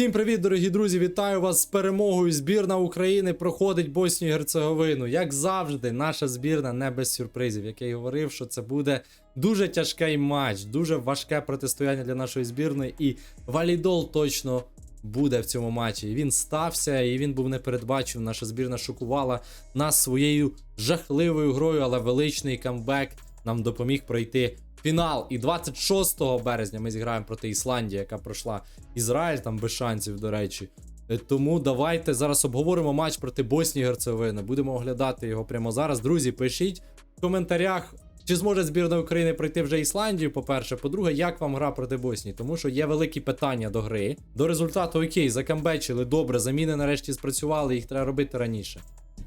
Всім привіт, дорогі друзі! Вітаю вас з перемогою. Збірна України проходить Боснію і Герцеговину. Як завжди, наша збірна не без сюрпризів. Як я й говорив, що це буде дуже тяжкий матч, дуже важке протистояння для нашої збірної. І валідол точно буде в цьому матчі. І Він стався, і він був непередбачив. Наша збірна шокувала нас своєю жахливою грою, але величний камбек нам допоміг пройти фінал. І 26 березня ми зіграємо проти Ісландії, яка пройшла Ізраїль там без шансів, до речі. Е, Тому давайте зараз обговоримо матч проти Боснії і Герцеговини. Будемо оглядати його прямо зараз. Друзі, пишіть в коментарях. Чи зможе збірна України пройти вже Ісландію? По-перше, по-друге, як вам гра проти Боснії? Тому що є великі питання до гри. До результату окей, закамбечили, добре, заміни нарешті спрацювали, їх треба робити раніше.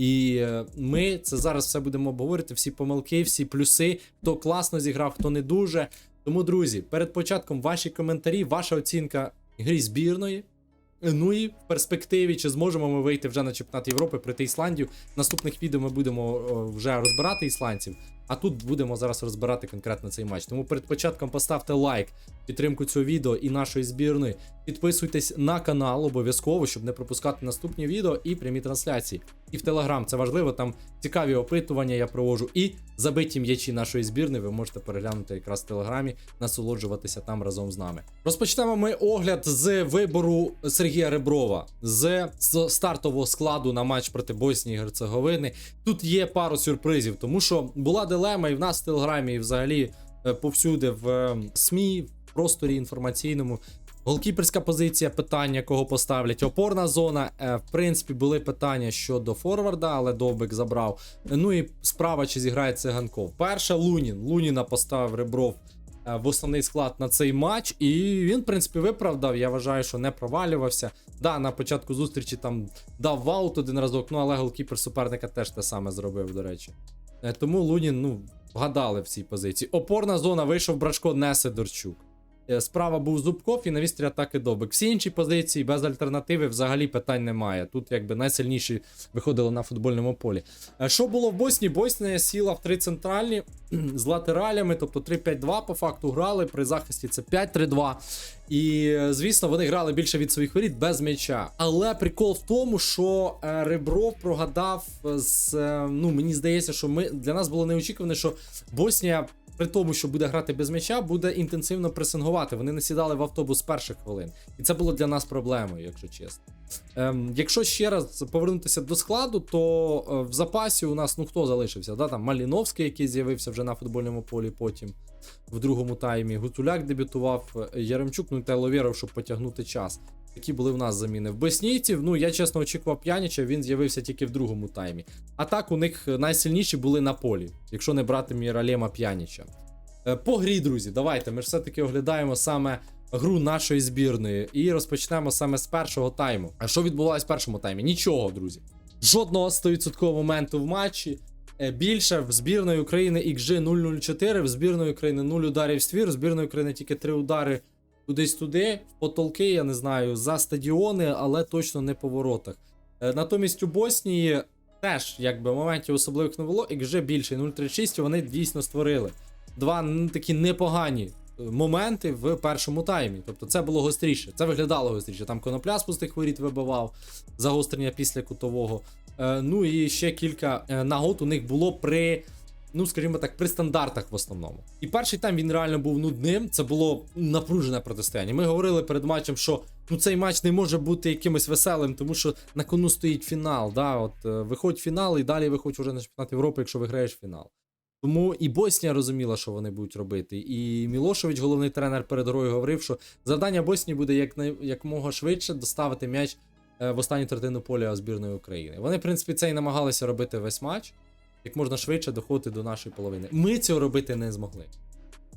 І е, ми це зараз все будемо обговорити. Всі помилки, всі плюси, хто класно зіграв, хто не дуже. Тому, друзі, перед початком ваші коментарі, ваша оцінка грі збірної. Ну і в перспективі, чи зможемо ми вийти вже на чемпіонат Європи проти Ісландію. В наступних відео ми будемо вже розбирати ісландців. А тут будемо зараз розбирати конкретно цей матч. Тому перед початком поставте лайк, підтримку цього відео і нашої збірної. Підписуйтесь на канал обов'язково, щоб не пропускати наступні відео і прямі трансляції. І в Телеграм це важливо, там цікаві опитування я провожу. І забиті м'ячі нашої збірної ви можете переглянути якраз в Телеграмі, насолоджуватися там разом з нами. Розпочнемо ми огляд з вибору Сергія Реброва з, стартового складу на матч проти Боснії і Герцеговини. Тут є пару сюрпризів, тому що була дилема і в нас в Телеграмі, і взагалі е, повсюди в е, СМІ, в просторі інформаційному. Голкіперська позиція, питання, кого поставлять. Опорна зона. Е, В принципі, були питання щодо форварда, але Довбик забрав. Ну і справа, чи зіграє циганков. Перша Лунін. Луніна поставив Ребров е, в основний склад на цей матч, і він, в принципі, виправдав. Я вважаю, що не провалювався. Да, на початку зустрічі там дав ваут один разок, ну але голкіпер суперника теж те саме зробив, до речі. Е, Тому Лунін, ну, вгадали в цій позиції. Опорна зона вийшов Брашко, не Сидорчук. Е, Справа був Зубков і на вістрі атаки Добик. Всі інші позиції без альтернативи взагалі питань немає. Тут якби найсильніші виходили на футбольному полі. Е, Що було в Боснії? Боснія сіла в три центральні з латералями, тобто 3-5-2 по факту грали. При захисті це 5-3-2. І е, звісно, вони грали більше від своїх воріт без м'яча. Але прикол в тому, що Ребров прогадав з. Ну, мені здається, що ми для нас було неочікуване, що Боснія. При тому, що буде грати без м'яча, буде інтенсивно пресингувати. Вони не сідали в автобус з перших хвилин. І це було для нас проблемою, якщо чесно. Ем, якщо ще раз повернутися до складу, то е, в запасі у нас ну хто залишився? Да? Там Маліновський, який з'явився вже на футбольному полі потім в другому таймі. Гуцуляк дебютував, е, Яремчук, ну і Тайловєров, щоб потягнути час. Такі були в нас заміни. В Боснійців, ну я чесно очікував П'яніча, він з'явився тільки в другому таймі. А так у них найсильніші були на полі, якщо не брати Міралєма П'яніча. Е, По грі, друзі, давайте. Ми ж все-таки оглядаємо саме гру нашої збірної і розпочнемо саме з першого тайму. А що відбувалось в першому таймі? Нічого, друзі. Жодного 100% моменту в матчі. Е, Більше в збірної України XG 004, в збірної України 0 ударів ствір, збірної України тільки 3 удари кудись туди, в потолки, я не знаю, за стадіони, але точно не по воротах. Е, Натомість у Боснії теж якби моментів особливих не було, XG більше 0,36 вони дійсно створили. Два такі непогані е, моменти в першому таймі. Тобто це було гостріше, це виглядало гостріше. Там конопля з пустих воріт вибивав, загострення після кутового. Е, ну і ще кілька нагод у них було при. Ну, скажімо так, при стандартах в основному. І перший тайм він реально був нудним. Це було напружене протистояння. Ми говорили перед матчем, що ну цей матч не може бути якимось веселим, тому що на кону стоїть фінал. Да? От е, виходь фінал, і далі виходь уже на чемпіонат Європи, якщо виграєш фінал. Тому і Боснія розуміла, що вони будуть робити. І Мілошевич, головний тренер перед грою, говорив, що завдання Боснії буде як якомога швидше доставити м'яч е, в останню третину поля збірної України. Вони, в принципі, це і намагалися робити весь матч, як можна швидше доходити до нашої половини. Ми цього робити не змогли.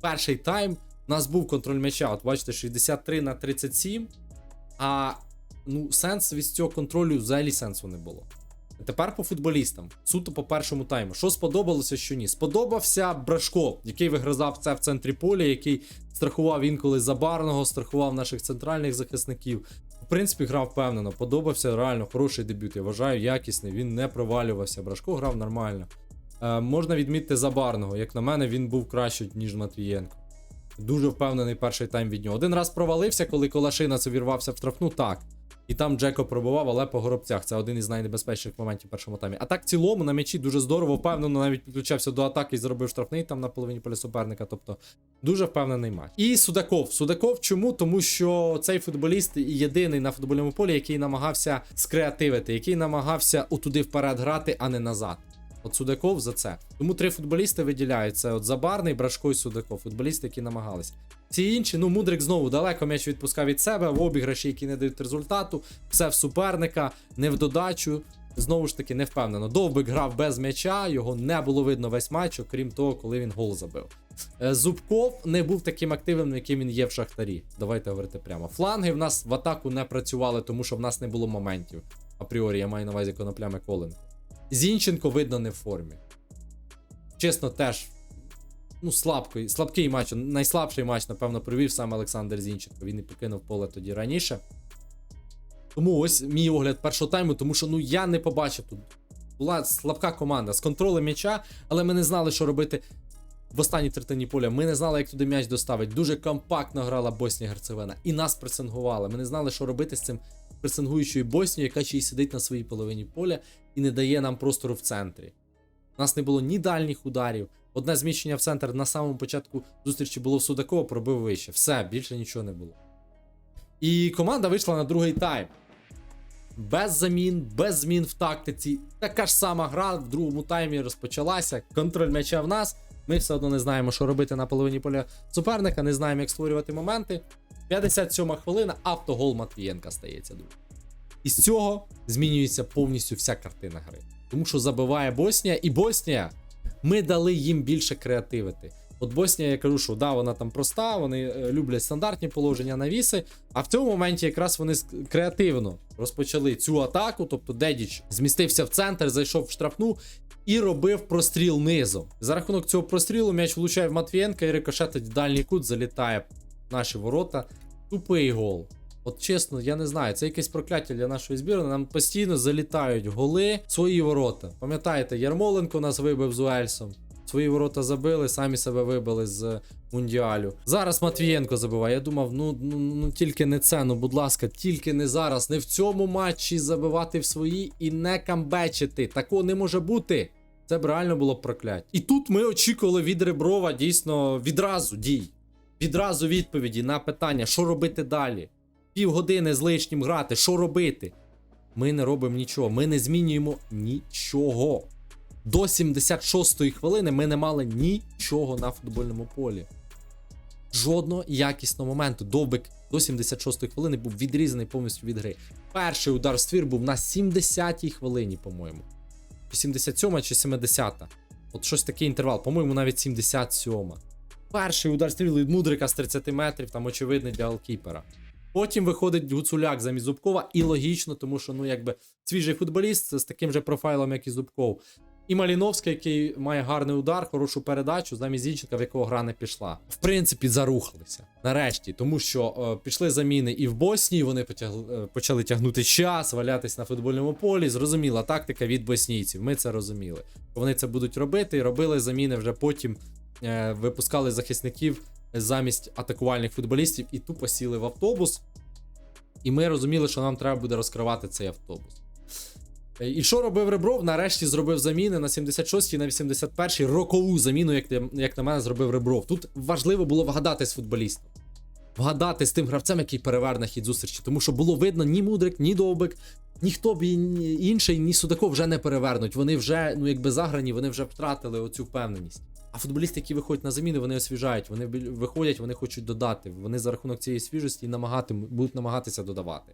Перший тайм у нас був контроль м'яча. От бачите, 63 на 37. А ну, сенс від цього контролю взагалі сенсу не було. Тепер по футболістам. Суто по першому тайму. Що сподобалося, що ні? Сподобався Брашко, який вигризав це в центрі поля, який страхував інколи забарного, страхував наших центральних захисників. Принципі, грав впевнено. Подобався реально хороший дебют. Я вважаю, якісний. Він не провалювався. Брашко грав нормально. Е, можна відмітити забарного. Як на мене, він був краще, ніж Матвієнко. Дуже впевнений перший тайм від нього. Один раз провалився, коли Колашина увірвався в штрафну, так. І там Джеко пробував, але по горобцях. Це один із найнебезпечніших моментів в першому таймі. А так, в цілому, на м'ячі дуже здорово, впевнено, навіть підключався до атаки і зробив штрафний там на половині поля суперника. Тобто дуже впевнений матч. І Судаков. Судаков чому? Тому що цей футболіст єдиний на футбольному полі, який намагався скреативити, який намагався отуди вперед грати, а не назад. От Судаков за це. Тому три футболісти виділяють. Це от Забарний, Брашко і Судаков. Футболісти, які намагалися. Всі інші, ну Мудрик знову далеко м'яч відпускав від себе, в обіграші, які не дають результату, все в суперника, не в додачу. Знову ж таки, не впевнено. Довбик грав без м'яча, його не було видно весь матч, окрім того, коли він гол забив. Е, Зубков не був таким активним, яким він є в Шахтарі. Давайте говорити прямо. Фланги в нас в атаку не працювали, тому що в нас не було моментів. Апріорі, я маю на увазі конопля Миколенко. Зінченко, видно, не в формі. Чесно, теж. Ну, слабкий, слабкий матч. Найслабший матч, напевно, провів саме Олександр Зінченко. Він і покинув поле тоді раніше. Тому ось мій огляд першого тайму, тому що ну я не побачив тут. Була слабка команда з контролем м'яча, але ми не знали, що робити в останній третині поля. Ми не знали, як туди м'яч доставити. Дуже компактно грала Боснія Герцевина. І нас пресингували. Ми не знали, що робити з цим пресингуючою Боснією, яка ще й сидить на своїй половині поля і не дає нам простору в центрі. У нас не було ні дальніх ударів. Одне зміщення в центр на самому початку зустрічі було в Судакова, пробив вище. Все, більше нічого не було. І команда вийшла на другий тайм. Без замін, без змін в тактиці. Така ж сама гра в другому таймі розпочалася. Контроль м'яча в нас. Ми все одно не знаємо, що робити на половині поля суперника, не знаємо, як створювати моменти. 57 хвилина, автогол Матвієнка стається друг. І з цього змінюється повністю вся картина гри. Тому що забиває Боснія, і Боснія ми дали їм більше креативити. От Боснія, я кажу, що да, вона там проста, вони е, люблять стандартні положення навіси. А в цьому моменті якраз вони креативно розпочали цю атаку. Тобто Дедіч змістився в центр, зайшов в штрафну і робив простріл низом. За рахунок цього прострілу м'яч влучає в Матвієнка і рикошетить в дальній кут, залітає наші ворота. Тупий гол. От чесно, я не знаю, це якесь прокляття для нашої збірної. Нам постійно залітають голи в свої ворота. Пам'ятаєте, Ярмоленко нас вибив з Уельсом. Свої ворота забили, самі себе вибили з мундіалю. Зараз Матвієнко забиває. Я думав, ну, ну, ну тільки не це, ну будь ласка, тільки не зараз, не в цьому матчі забивати в свої і не камбечити. Такого не може бути. Це б реально було прокляття. І тут ми очікували від Реброва дійсно відразу дій. Відразу відповіді на питання, що робити далі. Півгодини з лишнім грати, що робити? Ми не робимо нічого, ми не змінюємо нічого. До 76-ї хвилини ми не мали нічого на футбольному полі. Жодного якісного моменту. Довбик до 76-ї хвилини був відрізаний повністю від гри. Перший удар в ствір був на 70-й хвилині, по-моєму. Чи 77 чи 70. От щось такий інтервал, по-моєму, навіть 77. Перший удар стріл від Мудрика з 30 метрів, там очевидний для алкіпера. Потім виходить Гуцуляк замість Зубкова, і логічно, тому що ну якби свіжий футболіст з таким же профайлом, як і Зубков. І Маліновський, який має гарний удар, хорошу передачу, замість Зінченка, в якого гра не пішла. В принципі, зарухалися. Нарешті, тому що е, пішли заміни і в Боснії, вони потягли, е, почали тягнути час, валятись на футбольному полі. Зрозуміла тактика від боснійців. Ми це розуміли. Вони це будуть робити і робили заміни вже потім. Е, випускали захисників замість атакувальних футболістів і тупо сіли в автобус. І ми розуміли, що нам треба буде розкривати цей автобус. Е, І що робив Ребров? Нарешті зробив заміни на 76-й, на 81-й рокову заміну, як, як на мене, зробив Ребров. Тут важливо було вгадати з футболістом. Вгадати з тим гравцем, який переверне хід зустрічі. Тому що було видно ні Мудрик, ні Довбик, ніхто б інший, ні Судаков вже не перевернуть. Вони вже, ну якби заграні, вони вже втратили оцю впевненість. А футболісти, які виходять на заміни, вони освіжають, вони виходять, вони хочуть додати. Вони за рахунок цієї свіжості намагати, будуть намагатися додавати.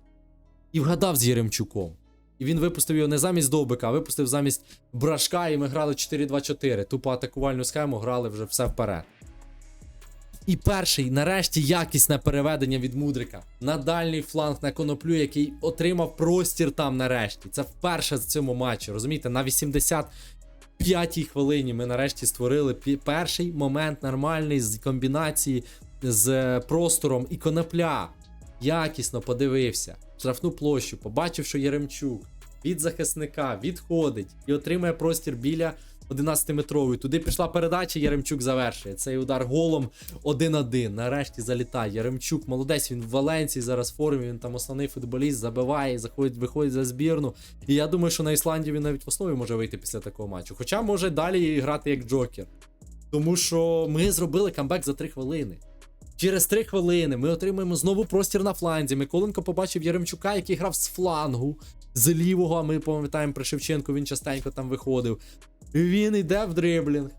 І вгадав з Єремчуком. І він випустив його не замість Довбика, а випустив замість Брашка, і ми грали 4-2-4. Тупо атакувальну схему, грали вже все вперед. І перший, нарешті, якісне переведення від Мудрика на дальній фланг на коноплю, який отримав простір там нарешті. Це вперше в цьому матчі. Розумієте, на 85-й хвилині ми нарешті створили перший момент нормальний з комбінації з е, простором і конопля. Якісно подивився, штрафну площу, побачив, що Яремчук від захисника відходить і отримає простір біля 11-метровий. Туди пішла передача, Яремчук завершує. Цей удар голом 1-1. Нарешті залітає. Яремчук молодець, він в Валенції зараз в формі, він там основний футболіст, забиває, заходить, виходить за збірну. І я думаю, що на Ісландію він навіть в основі може вийти після такого матчу. Хоча може далі грати як Джокер. Тому що ми зробили камбек за 3 хвилини. Через 3 хвилини ми отримуємо знову простір на фланзі. Миколенко побачив Яремчука, який грав з флангу, з лівого. А ми пам'ятаємо при Шевченку, він частенько там виходив. Він йде в дриблінг,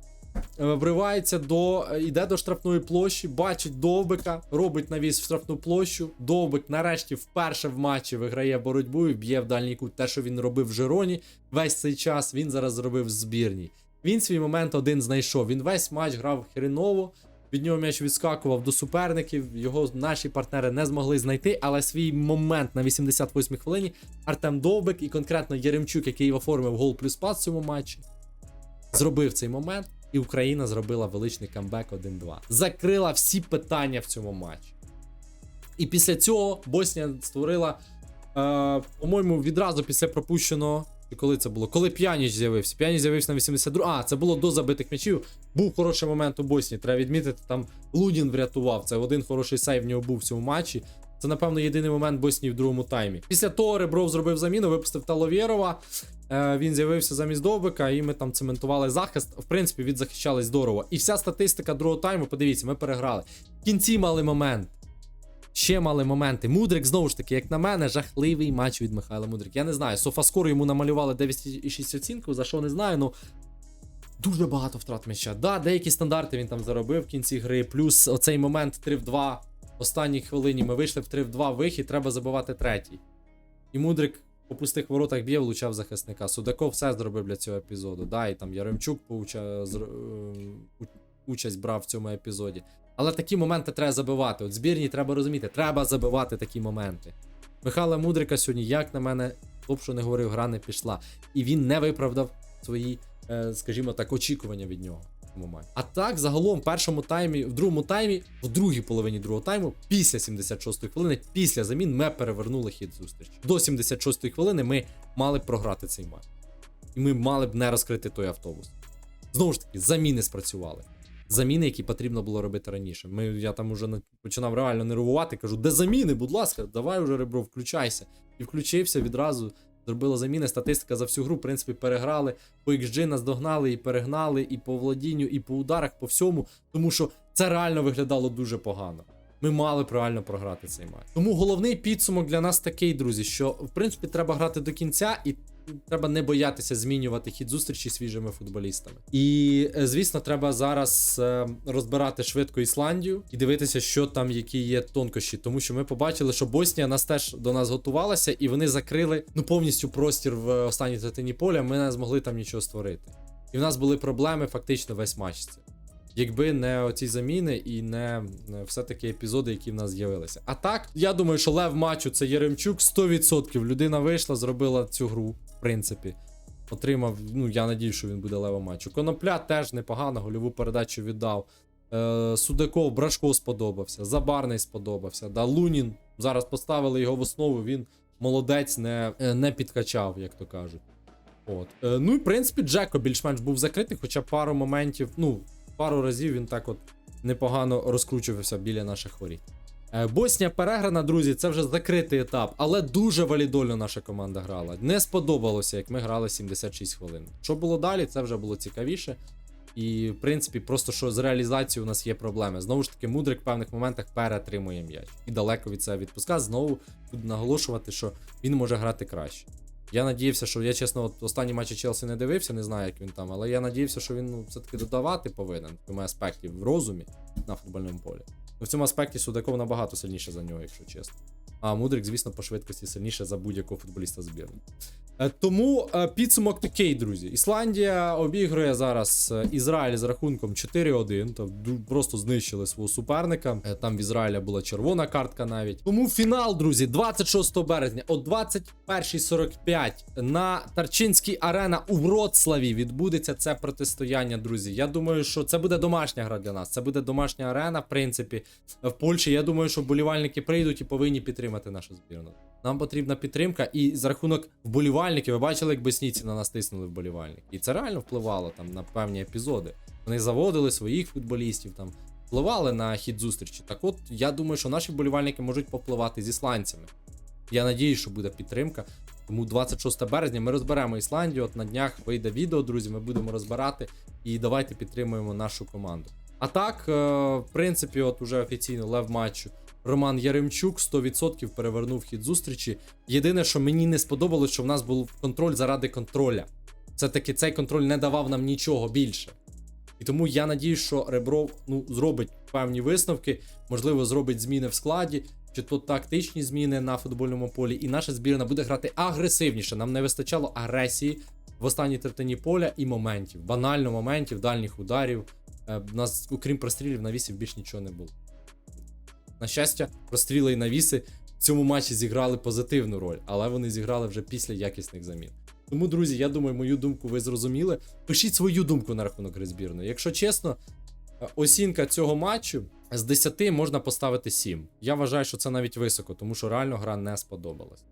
е, вривається до. е, йде до штрафної площі, бачить довбика, робить навіс в штрафну площу. Довбик нарешті вперше в матчі виграє боротьбу і б'є в дальній кут. Те, що він робив в Жироні весь цей час, він зараз зробив в збірній. Він свій момент один знайшов. Він весь матч грав хреново. Від нього м'яч відскакував до суперників. Його наші партнери не змогли знайти, але свій момент на 88-й хвилині Артем Довбик і конкретно Яремчук, який оформив гол плюс пас в цьому матчі, зробив цей момент, і Україна зробила величний камбек 1-2. Закрила всі питання в цьому матчі. І після цього Боснія створила, е, по-моєму, відразу після пропущеного. І коли це було? Коли П'яніч з'явився. П'яніч з'явився на 82. А, це було до забитих м'ячів. Був хороший момент у Боснії. Треба відмітити, там Лунін врятував. Це один хороший сейв в нього був в цьому матчі. Це, напевно, єдиний момент Боснії в другому таймі. Після того Ребров зробив заміну, випустив Таловєрова. Е, він з'явився замість Довбика, і ми там цементували захист. В принципі, відзахищались здорово. І вся статистика другого тайму, подивіться, ми переграли. В кінці мали момент. Ще мали моменти. Мудрик, знову ж таки, як на мене, жахливий матч від Михайла Мудрик. Я не знаю, Софаскор йому намалювали 9,6 оцінку, за що не знаю, ну. Дуже багато втрат м'яча. Да, деякі стандарти він там заробив в кінці гри. Плюс оцей момент 3 в 2. Останній хвилині ми вийшли в 3 в 2 вихід, треба забивати третій. І Мудрик по пустих воротах б'є, влучав захисника. Судаков все зробив для цього епізоду. Да, і там Яремчук поуча... е, участь брав в цьому епізоді. Але такі моменти треба забивати. От збірні треба розуміти, треба забивати такі моменти. Михайла Мудрика сьогодні, як на мене, хто що не говорив, гра не пішла. І він не виправдав свої, скажімо так, очікування від нього. А так, загалом, в першому таймі, в другому таймі, в другій половині другого тайму, після 76-ї хвилини, після замін, ми перевернули хід зустрічі. До 76-ї хвилини ми мали б програти цей матч. І ми мали б не розкрити той автобус. Знову ж таки, заміни спрацювали. Заміни, які потрібно було робити раніше. Ми, я там уже починав реально нервувати, кажу, де заміни, будь ласка, давай уже ребро, включайся. І включився відразу, зробили заміни. Статистика за всю гру, в принципі, переграли. По XG нас догнали і перегнали, і по владінню, і по ударах, по всьому. Тому що це реально виглядало дуже погано. Ми мали реально програти цей матч. Тому головний підсумок для нас такий, друзі, що в принципі треба грати до кінця і. Треба не боятися змінювати хід зустрічі свіжими футболістами. І е, звісно, треба зараз е, розбирати швидко Ісландію і дивитися, що там, які є тонкощі. Тому що ми побачили, що Боснія нас теж до нас готувалася, і вони закрили ну повністю простір в останній третині поля. Ми не змогли там нічого створити. І в нас були проблеми фактично весь матч. Це. Якби не оці заміни і не все-таки епізоди, які в нас з'явилися. А так, я думаю, що лев матчу це Єремчук 100%. Людина вийшла, зробила цю гру, принципі. Отримав, ну я надію, що він буде левом матчу. Конопля теж непогано, гольову передачу віддав. Е, Судаков, Брашко сподобався, Забарний сподобався. Да, Лунін зараз поставили його в основу, він молодець, не, е, не підкачав, як то кажуть. От. Е, ну і в принципі, Джеко більш-менш був закритий, хоча пару моментів, ну, пару разів він так от непогано розкручувався біля наших воріт. Е, Боснія переграна, друзі, це вже закритий етап, але дуже валідольно наша команда грала. Не сподобалося, як ми грали 76 хвилин. Що було далі, це вже було цікавіше. І, в принципі, просто що з реалізацією у нас є проблеми. Знову ж таки, мудрик в певних моментах перетримує м'яч. І далеко від себе відпуска. Знову буду наголошувати, що він може грати краще. Я надіявся, що я чесно, от останні матчі Челсі не дивився, не знаю, як він там, але я надіявся, що він ну, все-таки додавати повинен в аспекті в розумі на футбольному полі. В цьому аспекті Судаков набагато сильніше за нього, якщо чесно. А Мудрик, звісно, по швидкості сильніше за будь-якого футболіста збірної. Е, Тому е, підсумок такий, друзі. Ісландія обігрує зараз е, Ізраїль з рахунком 4-1. Тобто просто знищили свого суперника. Там в Ізраїля була червона картка навіть. Тому фінал, друзі, 26 березня о 21.45 на Тарчинській арена у Вроцлаві відбудеться це протистояння, друзі. Я думаю, що це буде домашня гра для нас. Це буде домашня арена, в принципі, в Польщі. Я думаю, що болівальники прийдуть і повинні підтримати нашу збірну. Нам потрібна підтримка, і за рахунок вболівальників, ви бачили, як бесніці на нас тиснули вболівальники. І це реально впливало там на певні епізоди. Вони заводили своїх футболістів, там впливали на хід зустрічі. Так от я думаю, що наші вболівальники можуть попливати з ісландцями. Я надіюсь, що буде підтримка. Тому 26 березня ми розберемо Ісландію. От на днях вийде відео, друзі. Ми будемо розбирати і давайте підтримуємо нашу команду. А так, е, в принципі, от уже офіційно лев матчу. Роман Яремчук 100% перевернув хід зустрічі. Єдине, що мені не сподобалось, що в нас був контроль заради контроля. Все-таки цей контроль не давав нам нічого більше. І тому я надію, що Ребров ну, зробить певні висновки, можливо, зробить зміни в складі, чи то тактичні зміни на футбольному полі, і наша збірна буде грати агресивніше. Нам не вистачало агресії в останній третині поля і моментів, банально моментів, дальніх ударів. Е, У нас, окрім прострілів, навісів більш нічого не було. На щастя, простріли і навіси в цьому матчі зіграли позитивну роль, але вони зіграли вже після якісних замін. Тому, друзі, я думаю, мою думку ви зрозуміли. Пишіть свою думку на рахунок гри збірної. Якщо чесно, оцінка цього матчу з 10 можна поставити 7. Я вважаю, що це навіть високо, тому що реально гра не сподобалась.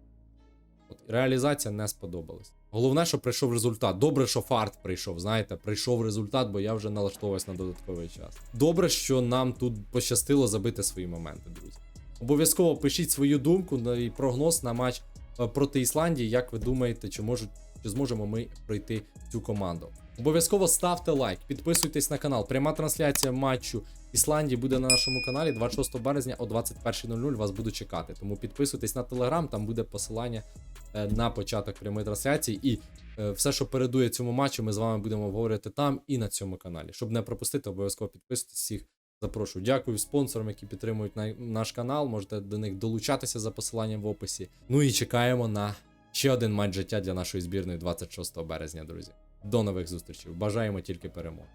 От, реалізація не сподобалась. Головне, що прийшов результат. Добре, що фарт прийшов. Знаєте, прийшов результат, бо я вже налаштовувався на додатковий час. Добре, що нам тут пощастило забити свої моменти, друзі. Обов'язково пишіть свою думку і прогноз на матч е, проти Ісландії. Як ви думаєте, чи можуть чи зможемо ми пройти цю команду? Обов'язково ставте лайк, підписуйтесь на канал. Пряма трансляція матчу Ісландії буде на нашому каналі 26 березня о 21.00. Вас буду чекати. Тому підписуйтесь на телеграм, там буде посилання е, на початок прямої трансляції. І е, все, що передує цьому матчу, ми з вами будемо обговорювати там і на цьому каналі. Щоб не пропустити, обов'язково підписуйтесь всіх. Запрошую. Дякую спонсорам, які підтримують наш канал. Можете до них долучатися за посиланням в описі. Ну і чекаємо на ще один матч життя для нашої збірної 26 березня, друзі. До нових зустрічей. Бажаємо тільки перемог.